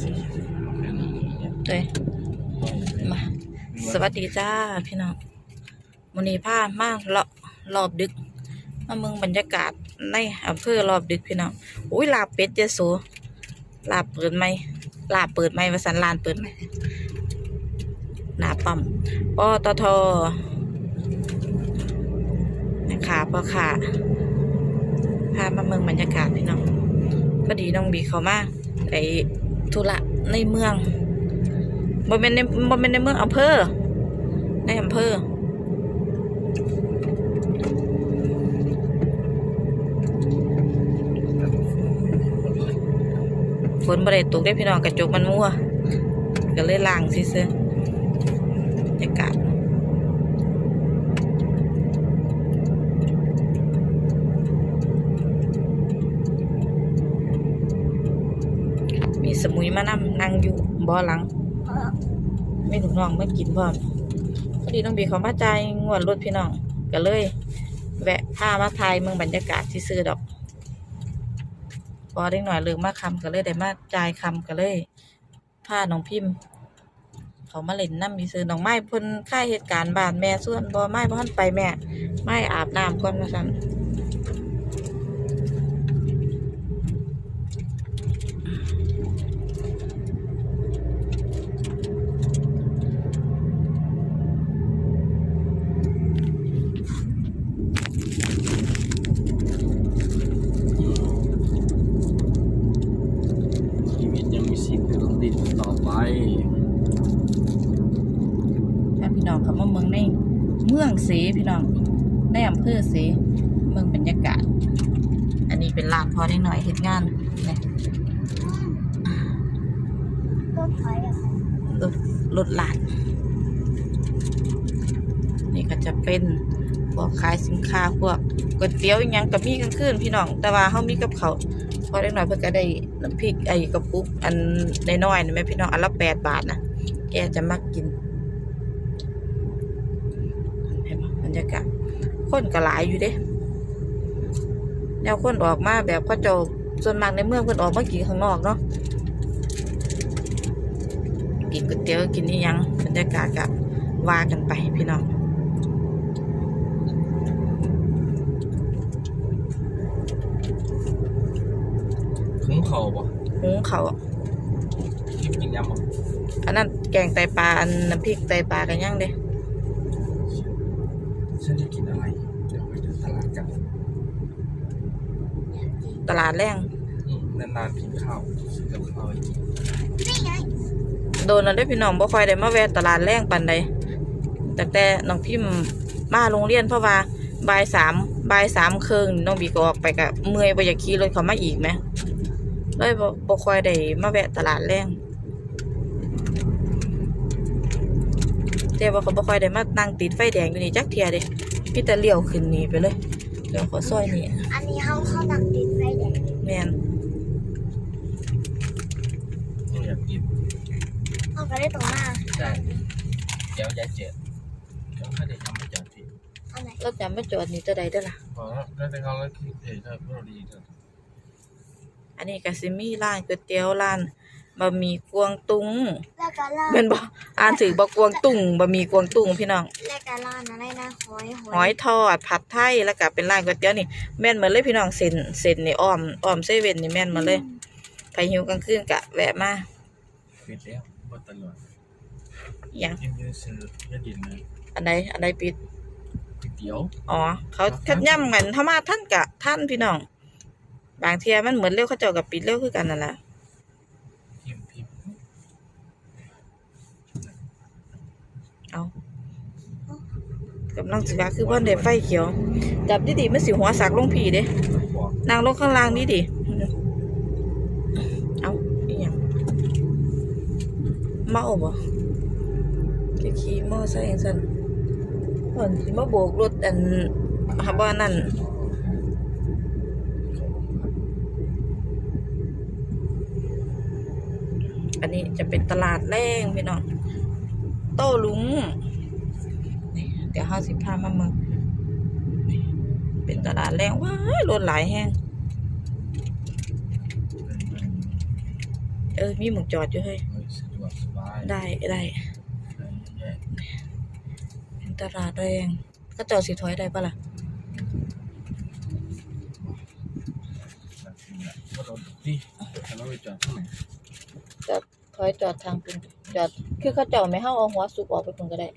เลยมา สวัสดีจ้าพี่น้องวันนี้พามารอบรอบดึกมาเมืองบรรยากาศในอำเภอรอบดึกพี่น้องอุ้ยลาบเป็ดเจโสลาบเปิดไหมลาบเปิดไหมวสันลานเปิดไหมหนาปั๊มปตทนะคะพ่อค่ะพามาเมืองบรรยากาศพี่น้องพอดีน้องบีเขามาไอ ธุระในเมืองบ่เป็นในบ่เป็นในเมืองอำเภอ ในอำเภอฝนบ่ได้ตกได้พี่น้องกระจกมันมั่ว ก็เลยล่างซิซื้อบรรยากาศ มีสมุยมานั่นั่งอยู่บ่อหลังไม่ถูกน้องไม่กินพร้อมพอดีน้องบีเขามาจ่ายงวดรถพี่น้องก็เลย แวะพามาถ่ายเมืองบรรยากาศที่ซื้อดอกพอได้หน่อยลืมมาคำก็เลยได้มาจ่ายคำก็เลยพาน้องพิมพ์ เขามาเล่นน้ำมีซื้อน้องไม้พิ่นค่ายเหตุการณ์บานแม่ส่วนบ่ไม้บ่ทันไปแม่ ไม้อาบน้ำก่อนมาสั่น ชีวิตยังมีสิ่งที่ต้องดิ้นต่อไป ถ้าพี่น้องเขามาเมืองในเมืองเสพี่น้องในอำเภอเสเมืองบรรยากาศ อันนี้เป็นลานพอได้หน่อยเห็ดงานเนี่ยก็ถอยอะรถรถลานนี่ก็จะเป็นพวกขายสินค้าพวกก๋วยเตี๋ยวอหยังกับมีกลางคืนพี่น้อง แต่ว่าเขามีกับเขาพอได้หน่อยเพื่อก็ได้ น้ำพริกไอ้กระปุก อันน้อยๆนี่แม่พี่น้องอันละแปดบาทนะแกจะมักกินเห็นไหมบรรยากาศคนก็หลายอยู่เด้แนวคนออกมาแบบก็จะส่วนมากในเมืองเพิ่นออกมากินข้างนอกเนาะกินก๋วยเตี๋ยวกินนี่ยังบรรยากาศก็ว่ากันไปพี่น้อง เขาบ่หุงเขาวที่กินยำบ่อันนั้นแกงไตปลาอันน้ำพริกไตปลากันยังเด้ฉันจะกินอะไร เดี๋ยวไปเดินตลาดกันตลาดแรงอืมนานๆกินข้าวซื้อกับข้าวให้กินนี่ไงโดนแล้วได้อพี่น้องบ่ค่อยได้มาแวะตลาดแรงปานใดแต่แต่น้องพิมพ์มาโรงเรียนเพราะว่าบ่ายสามบ่ายสามครึ่งน้องบีก็ออกไปกะเมื่อยบ่อยากขี่รถเขามาอีกไหม เลยบ่บ่ค่อยได้มาแวะตลาดแรงแต่ว่าเขาบ่ค่อยได้มานั่งติดไฟแดงอยู่นี่จักเทียเด้พี่แต่เลี้ยวขึ้นนี่ไปเลยเดี๋ยวขอซอยนี่อันนี้เขาเขาดักติดไฟแดงแม่นต้องอยากกินเขาก็ได้ตรงหน้าใช่เดี๋ยวยายเจ็ดเดี๋ยวถ้าได้ทำไม่จัดที่อันไหนรถจำมาจอดนี่ตัวใดเด้อล่ะพอแล้วถ้าได้เขาแล้วคือเอ๋ถ้าพวกเราดีเถอะ อันนี้ก็สิมีร้านก๋วยเตี๋ยวร้านบะหมี่กวางตุ้งแล้วก็ล่าเป็นบ่อ่านถือบ่กวางตุ้งบะหมี่กวางตุ้งพี่น้อง แล้วก็ล่าอะไรนะหอยหอยทอดผัดไทยแล้วก็เป็นร้านก๋วยเตี๋ยวนี่แม่นหมาเลยพี่น้องเส้นเส้นนี่อ้อมอ้อมเซเว่นนี่แม่นหมาเลยใครหิวกลางคืนกะแวะมาปิดแล้วบ่ตลอดอหย่างยังยืนซื้อแค่ดินเลยอันใดอันใดปิดก๋วยเตี๋ยวอ๋อเขาคัดย่ำกันถ้ามาท่านกะท่านพี่น้อง บางเทียมันเหมือนเร็วเขาเจ้ากับปิดเร็วคือกันนั่นแหละพิมพ์พิมพ์เอากำลังสิว่าคือเพิ่นได้ไฟเขียว จับดีๆมันสิหัวสักลงผีเด้บอกนางลงข้างล่างนี่ดิเอาอีหยังเมาบ่แกขี่มอไซค์จังซั่นเพิ่นสิมาโบกรถอันหับว่านั่น อันนี้จะเป็นตลาดแรงพี่น้องโต้ลุงเดี๋ยวห้าสิบห้ามาเมืองเป็นตลาดแรงว้ายรถหลายแห้งเออมีหมองจอดอยู่เฮ้ยได้ได้เป็นตลาดแรงก็จอดสิถอยได้ปะล่ะแบบนี้แหละก็รถนี่ถ้าเราไปจอดข้างไหน อดถอยจอดทางเป็นจอด คือเขาเจอดไม่ให้เอาหัวสุกออกไปตรงก็ได้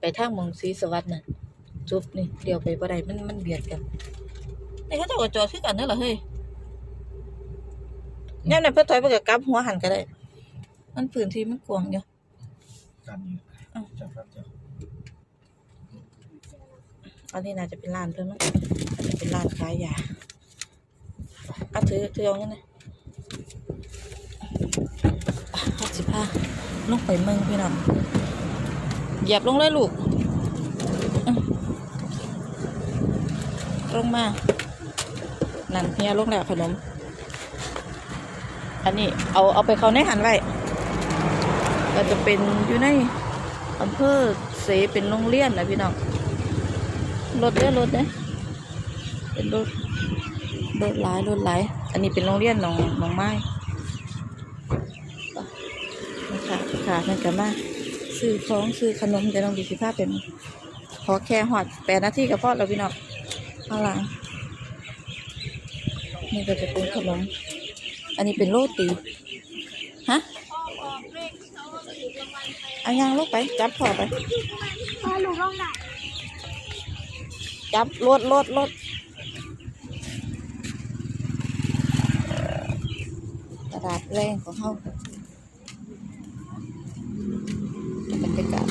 ไปทางเมืองศรีสวัสดิ์น่ะจุบนี่เดียวไปบ่ได้มันมันเบียดกันนี่เขาเจอดก็จอดคือกันนั่นเหรอเฮ้ยเนี่ยในเพื่อถอยไปกับกลับหัวหันก็ได้ มันพื้นที่มันกว้างอยู่กันอยู่อ้าวจอดครับจอดอันนี้น่าจะเป็นร้านเพิ่นมั้งน่าจะเป็นร้านขายยาอะถือถือเอางั้นนะ อะห้าลงไปเมืองพี่น้องเหยียบลงเลยลูกลงมา นั่นเฮียลงแล้วขนม อันนี้เอาเอาไปเขาในหันไว้ก็จะเป็นอยู่ในอำเภอเสเป็นโรงเรียนนะพี่น้องรถเด้อรถเด้อเป็นรถรถหลายรถหลาย อันนี้เป็นโรงเรียนหนองหนองไม้นี่ ค่ะนั่นกันมาซื้อของซื้อขนมจะต้องดีสิภาพเป็นขอแค่หอดแปดนาทีกับพ่อเราพี่น้องข้าหลังนี่ก็จะเป็นขนมอันนี้เป็นโรตีฮะเอายางลูกไป จับพ่อไปพอหนูร้องได้จับรถรถรถกระดาษแรงของเขา บรรยากาศ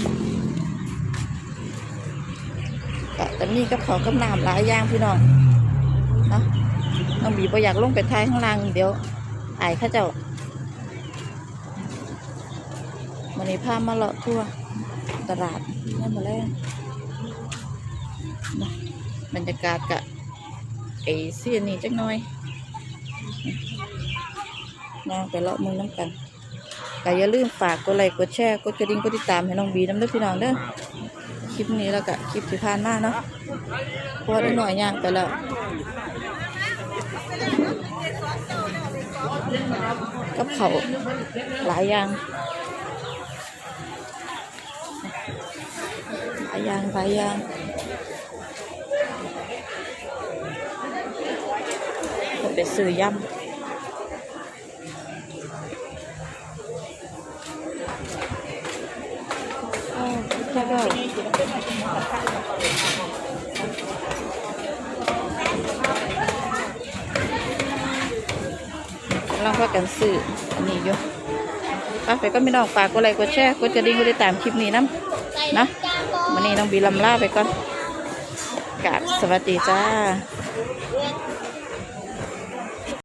กะแต่มีกับเขากับน้ำหลายอย่างพี่น้องเนาะน้องบีบอยากลงไปท้ายข้างล่างเดี๋ยวอายข้าเจ้ามันนี้พามาเลาะทั่วตลาดนี่มาแล้วบรรยากาศกะไอเสียนี่จักหน่อยย่างไปเลาะมือน้ำกัน ก็อย่าลืมฝากกดไลค์กดแชร์กดกระดิ่งกดติดตามให้น้องบีน้ำเด้อพี่น้องเด้อคลิปนี้แล้วก็คลิปที่ผ่านมาเนาะพราะว่าได้หน่อยย่างไปแล้วกับเขาหลายอย่างหลายอย่างหลายอย่างผมไปซื้อยำ แค่ก็กำลังพากันซื้ออันนี้อยู่ไปไปก็ไม่นอกฝากก็ไลค์ก็แชร์กดกระดิ่งกดติดตามคลิปนี้นะนะวันนี้น้องบีลำลาไปก่อนกาบสวัสดีจ้า